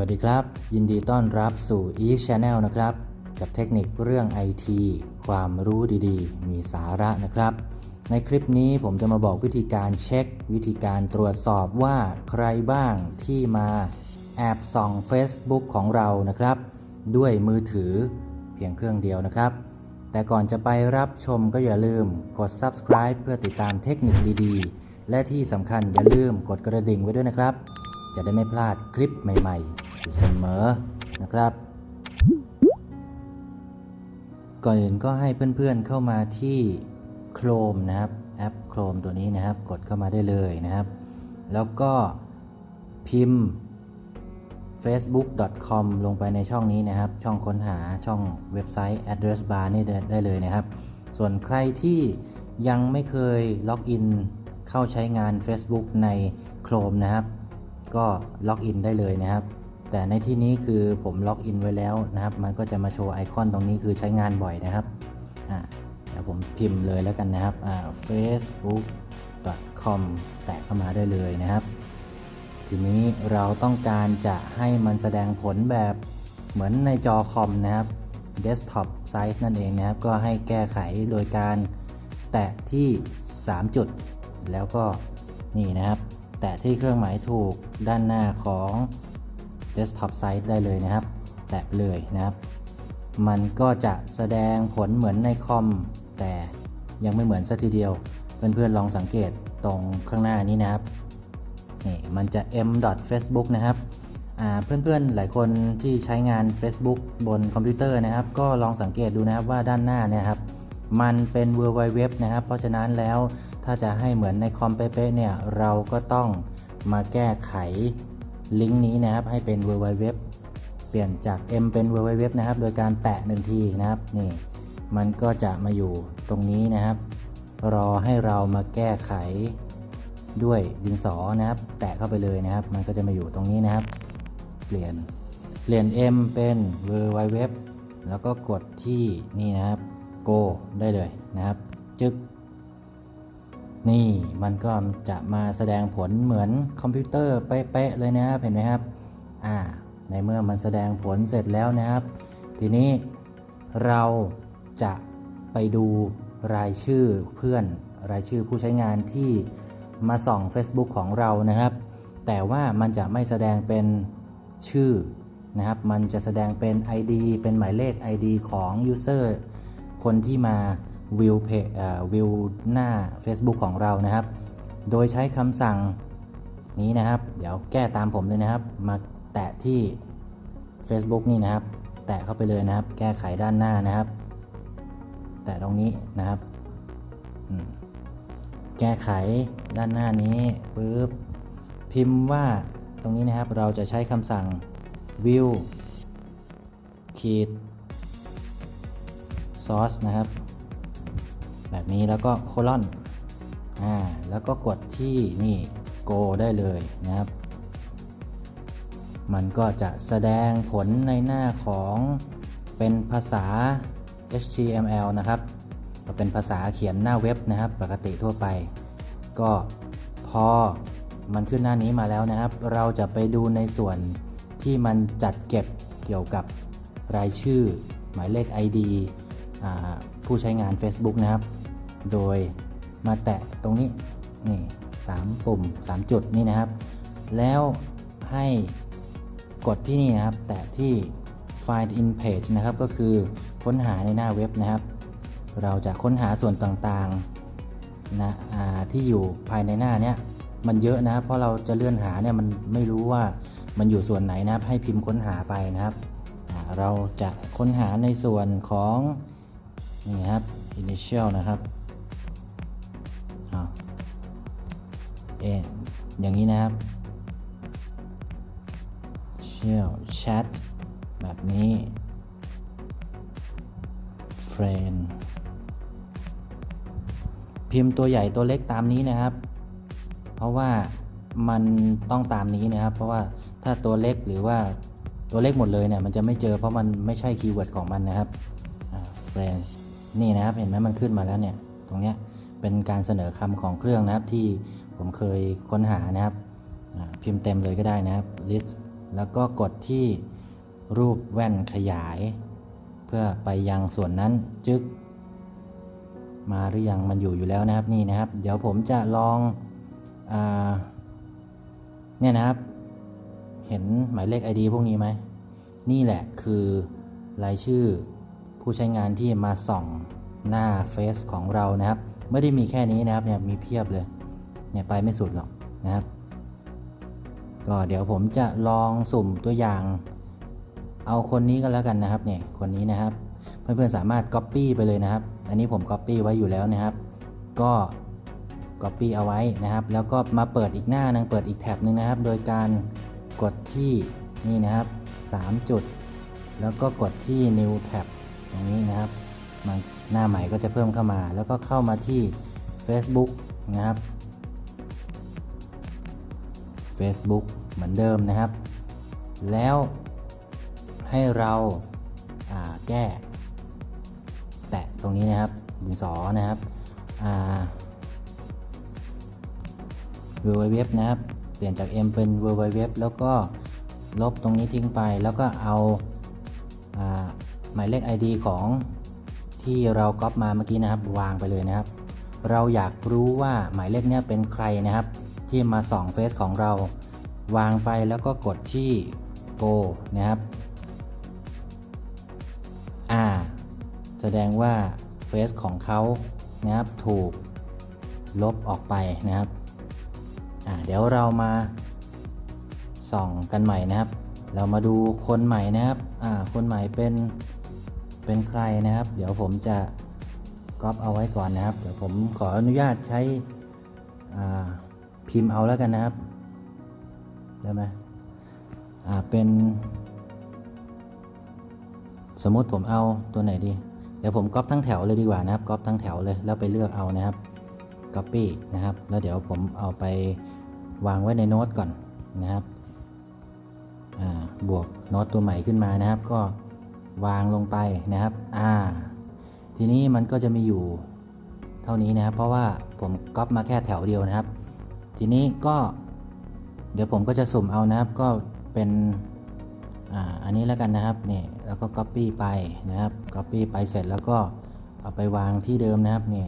วัสดีครับ ยินดีต้อนรับสู่ e Channel นะครับ กับเทคนิคเรื่อง IT ความรู้ดีๆ มีสาระนะครับ ในคลิปนี้ผมจะมาบอกวิธีการเช็ค วิธีการตรวจสอบว่าใครบ้างที่มาแอบส่อง Facebook ของเรานะครับ ด้วยมือถือเพียงเครื่องเดียวนะครับ แต่ก่อนจะไปรับชมก็อย่าลืมกด subscribe เพื่อติดตามเทคนิคดีๆ และที่สำคัญอย่าลืมกดกระดิ่งไว้ด้วยนะครับ จะได้ไม่พลาดคลิปใหม่ๆอยู่เสมอนะครับ ก่อนอื่นก็ให้เพื่อนๆเข้ามาที่ Chrome นะครับแอป Chrome ตัวนี้นะครับ กดเข้ามาได้เลยนะครับ แล้วก็พิมพ์ facebook.com ลงไปในช่องนี้นะครับ ช่องค้นหาช่องเว็บไซต์ address bar นี่ได้ได้เลยนะครับ ส่วนใครที่ยังไม่เคยล็อกอินเข้าใช้งาน Facebook ใน Chrome นะครับ ก็ล็อกอินได้เลยนะครับ แต่ในที่นี้คือผมล็อกอินไว้แล้วนะครับ มันก็จะมาโชว์ไอคอนตรงนี้คือใช้งานบ่อยนะครับอ่าเดี๋ยวผมพิมพ์เลยแล้วกันนะครับอ่า facebook.com แตะเข้ามาได้เลยนะครับ ทีนี้เราต้องการจะให้มันแสดงผลแบบเหมือนในจอคอมนะครับ desktop size นั่นเองนะครับ ก็ให้แก้ไขโดยการแตะที่ 3 จุด แล้วก็นี่นะครับ แตะที่เครื่องหมายถูกด้านหน้าของ desktop size ได้เลยนะครับ แตะเลยนะครับ มันก็จะแสดงผลเหมือนในคอม แต่ยังไม่เหมือนสัทีเดียว เพื่อนๆลองสังเกตตรงข้างหน้านี้นะครับนี่มันจะ m facebook นะครับเพื่อนๆ หลายคนที่ใช้งาน Facebook บนคอมพิวเตอร์นะครับ ก็ลองสังเกตดูนะครับว่าด้านหน้าเนี่ยครับ มันเป็น w w w นะครับ เพราะฉะนั้นแล้ว ถ้าจะให้เหมือนในคอมเป๊ะๆเนี่ยเราก็ต้องมาแก้ไขลิงก์นี้นะครับให้เป็น w w w เปลี่ยนจาก m เป็น w w w นะครับ โดยการแตะหนึ่งทีนะครับนี่มันก็จะมาอยู่ตรงนี้นะครับ รอให้เรามาแก้ไขด้วยดินสอนะครับ แตะเข้าไปเลยนะครับ มันก็จะมาอยู่ตรงนี้นะครับ เปลี่ยนเปลี่ยน M เป็น w w w แล้วก็กดที่นี่นะครับ go ได้เลยนะครับ จึ๊ก นี่มันก็จะมาแสดงผลเหมือนคอมพิวเตอร์เป๊ะๆเลยนะครับเห็นไหมครับอ่าในเมื่อมันแสดงผลเสร็จแล้วนะครับ ทีนี้เราจะไปดูรายชื่อเพื่อนรายชื่อผู้ใช้งานที่มาส่อง Facebook ของเรานะครับ แต่ว่ามันจะไม่แสดงเป็นชื่อนะครับ มันจะแสดงเป็น ID เป็นหมายเลข ID ของ User คนที่มา วิวเพจวิวหน้า Facebook ของเรานะครับ โดยใช้คำสั่งนี้นะครับ เดี๋ยวแก้ตามผมเลยนะครับ มาแตะที่ Facebook นี่นะครับ แตะเข้าไปเลยนะครับ แก้ไขด้านหน้านะครับ แตะตรงนี้นะครับ แก้ไขด้านหน้านี้ปึ๊บพิมพ์ว่าตรงนี้นะครับเราจะใช้คำสั่ง view ขีด source นะครับ แบบนี้แล้วก็ colon อ่าแล้วก็กดที่นี่ go ได้เลยนะครับ มันก็จะแสดงผลในหน้าของเป็นภาษา HTML นะครับเป็นภาษาเขียนหน้าเว็บนะครับ ปกติทั่วไป ก็พอมันขึ้นหน้านี้มาแล้วนะครับ เราจะไปดูในส่วนที่มันจัดเก็บเกี่ยวกับรายชื่อ หมายเลข ID ผู้ใช้งาน Facebook นะครับ โดยมาแตะตรงนี้นี่สามปุ่ม 3 จุดนี่นะครับ แล้วให้กดที่นี่นะครับ แตะที่ Find in Page นะครับ ก็คือค้นหาในหน้าเว็บนะครับ เราจะค้นหาส่วนต่างๆนะที่อยู่ภายในหน้าเนี้ยมันเยอะนะครับ เพราะเราจะเลื่อนหาเนี่ยมันไม่รู้ว่ามันอยู่ส่วนไหนนะครับ ให้พิมพ์ค้นหาไปนะครับ เราจะค้นหาในส่วนของนี่ครับ initial นะครับ เอะอย่างนี้นะครับ initial chat แบบนี้ friend พิมพ์ตัวใหญ่ตัวเล็กตามนี้นะครับ เพราะว่ามันต้องตามนี้นะครับ เพราะว่าถ้าตัวเล็กหรือว่าตัวเล็กหมดเลยเนี่ยมันจะไม่เจอเพราะมันไม่ใช่คีย์เวิร์ดของมันนะครับอ่า friends นี่นะครับเห็นไหมมันขึ้นมาแล้วเนี่ยตรงเนี้ยเป็นการเสนอคำของเครื่องนะครับที่ ผมเคยค้นหานะครับพิมพ์เต็มเลยก็ได้นะครับ list แล้วก็กดที่รูปแว่นขยาย เพื่อไปยังส่วนนั้นจึก มาหรือยังมันอยู่อยู่แล้วนะครับนี่นะครับ เดี๋ยวผมจะลองอเนี่ยนะครับ เห็นหมายเลข ID พวกนี้ไหม นี่แหละคือรายชื่อผู้ใช้งานที่มาส่องหน้าเฟซของเรานะครับ ไม่ได้มีแค่นี้นะครับเนี่ยมีเพียบเลย เนี่ยไปไม่สุดหรอกนะครับ ก็เดี๋ยวผมจะลองสุ่มตัวอย่าง เอาคนนี้ก็แล้วกันนะครับเนี่ยคนนี้นะครับ เพื่อนๆสามารถ Copy ไปเลยนะครับ อันนี้ผม Copy ไว้อยู่แล้วนะครับ ก็ Copy เอาไว้นะครับ แล้วก็มาเปิดอีกหน้านึงเปิดอีกแท็บหนึงนะครับ โดยการกดที่นี่นะครับ 3 จุด แล้วก็กดที่ New Tab ตรงนี้นะครับหน้าใหม่ก็จะเพิ่มเข้ามา แล้วก็เข้ามาที่ Facebook นะครับ Facebook เหมือนเดิมนะครับ แล้วให้เราาแก้ แตะตรงนี้นะครับดินสอนะครับเวอ่า www นะครับ เปลี่ยนจาก m เป็น www แล้วก็ลบตรงนี้ทิ้งไป แล้วก็เอาอาหมายเลข ID ของที่เราก๊อปมาเมื่อกี้นะครับ วางไปเลยนะครับ เราอยากรู้ว่าหมายเลขเนี้ยเป็นใครนะครับ ที่มาส่องเฟซของเรา วางไปแล้วก็กดที่ go นะครับ อ่า แสดงว่าเฟซของเขานะครับถูกลบออกไปนะครับ อ่า เดี๋ยวเรามาส่องกันใหม่นะครับ เรามาดูคนใหม่นะครับ อ่า คนใหม่เป็น เป็นใครนะครับ เดี๋ยวผมจะก๊อปเอาไว้ก่อนนะครับ เดี๋ยวผมขออนุญาตใช้ อ่า พิมพ์เอาแล้วกันนะครับได้ไหมอ่าเป็น สมมติผมเอาตัวไหนดี เดี๋ยวผมก๊อปทั้งแถวเลยดีกว่านะครับก๊อปทั้งแถวเลยแล้วไปเลือกเอานะครับ Copy นะครับ แล้วเดี๋ยวผมเอาไปวางไว้ในโน้ตก่อนนะครับอ่าบวกโน้ตตัวใหม่ขึ้นมานะครับ ก็วางลงไปนะครับอ่าทีนี้มันก็จะมีอยู่เท่านี้นะครับ เพราะว่าผมก๊อปมาแค่แถวเดียวนะครับ ทีนี้ก็เดี๋ยวผมก็จะสุ่มเอานะครับ ก็เป็นอ,อันนี้แล้วกันนะครับนี่แล้วก็ Copy ไปนะครับ Copy ไปเสร็จแล้วก็เอาไปวางที่เดิมนะครับนี่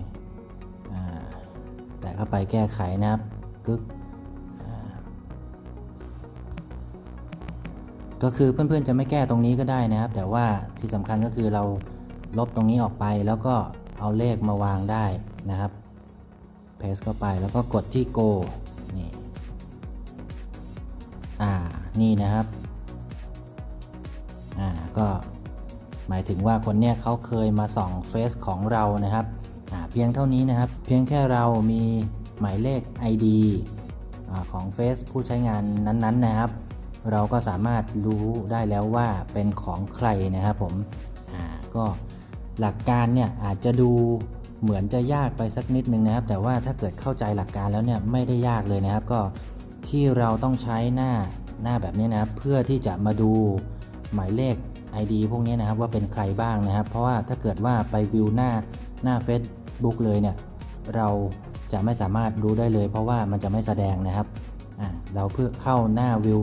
แตะเข้าไปแก้ไขนะครับกึกก็คือเพื่อนๆจะไม่แก้ตรงนี้ก็ได้นะครับ แต่ว่าที่สำคัญก็คือเราลบตรงนี้ออกไปแล้วก็เอาเลขมาวางได้นะครับ p a s t เข้าไปแล้วก็กดที่ go นี่อ่านี่นะครับอ่าก็หมายถึงว่าคนเนี้ยเขาเคยมาส่องเฟซของเรานะครับอ่าเพียงเท่านี้นะครับ เพียงแค่เรามีหมายเลข ID อาของเฟซผู้ใช้งานนั้นๆนะครับ เราก็สามารถรู้ได้แล้วว่าเป็นของใครนะครับผมอ่าก็หลักการเนี่ยอาจจะดู เหมือนจะยากไปสักนิดนึงนะครับ แต่ว่าถ้าเกิดเข้าใจหลักการแล้วเนี่ยไม่ได้ยากเลยนะครับ ก็ที่เราต้องใช้หน้าหน้าแบบนี้นะครับ เพื่อที่จะมาดูหมายเลข ID พวกนี้นะครับว่าเป็นใครบ้างนะครับ เพราะว่าถ้าเกิดว่าไปวิวหน้าหน้า Facebook เลยเนี่ยเราจะไม่สามารถรู้ได้เลย เพราะว่ามันจะไม่แสดงนะครับอ่าเราเพื่อเข้าหน้าวิว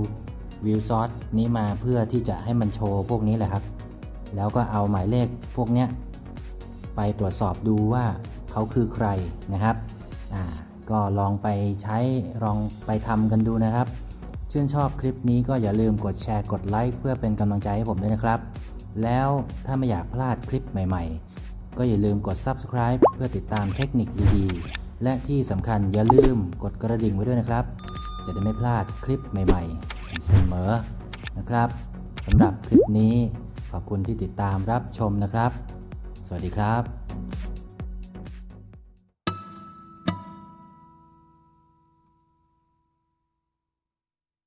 วิวซอสนี้มาเพื่อที่จะให้มันโชว์พวกนี้แหละครับ แล้วก็เอาหมายเลขพวกเนี้ย ไปตรวจสอบดูว่าเขาคือใครนะครับก็ลองไปใช้ลองไปทำกันดูนะครับ ชื่นชอบคลิปนี้ก็อย่าลืมกดแชร์กดไลค์เพื่อเป็นกำลังใจให้ผมด้วยนะครับ แล้วถ้าไม่อยากพลาดคลิปใหม่ ๆ ก็อย่าลืมกด subscribe เพื่อติดตามเทคนิคดีๆ และที่สำคัญอย่าลืมกดกระดิ่งไว้ด้วยนะครับ จะได้ไม่พลาดคลิปใหม่ๆ เสมอนะครับสำหรับคลิปนี้ขอบคุณที่ติดตามรับชมนะครับ สวัสดีครับ